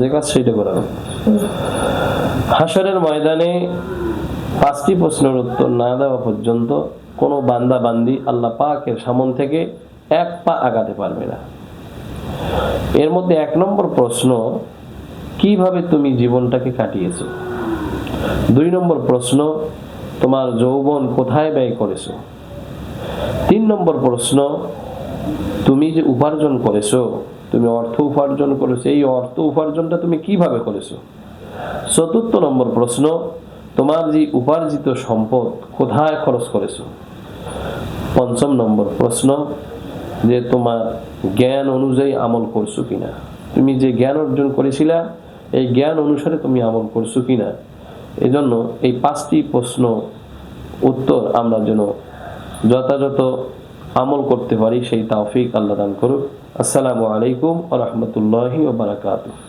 যে কাজ সেইটা করা হাসরের ময়দানে পাঁচটি প্রশ্নের উত্তর না দেওয়া পর্যন্ত কোনো বান্দা বান্দি আল্লাহ পাকের সামন থেকে এক পা আগাতে পারবে না। এর মধ্যে এক নম্বর প্রশ্ন, কীভাবে তুমি জীবনটাকে কাটিয়েছ? দুই নম্বর প্রশ্ন, তোমার যৌবন কোথায় ব্যয় করেছ? তিন নম্বর প্রশ্ন, তুমি যে উপার্জন করেছ তুমি অর্থ উপার্জন করেছ। এই অর্থ উপার্জনটা তুমি কীভাবে করেছ? চতুর্থ নম্বর প্রশ্ন, তোমার যে উপার্জিত সম্পদ কোথায় খরচ করেছ? পঞ্চম নম্বর প্রশ্ন, যে তোমার জ্ঞান অনুযায়ী আমল করছ কিনা? তুমি যে জ্ঞান অর্জন করেছিলা, এই জ্ঞান অনুসারে তুমি আমল করছ কিনা? এজন্য এই পাঁচটি প্রশ্ন উত্তর আমরা যেন যথাযথ আমল করতে পারি সেই তাওফিক আল্লাহ দান করুক। আসসালামু আলাইকুম আ রহমতুল্লাহি ওবরাকাতুহ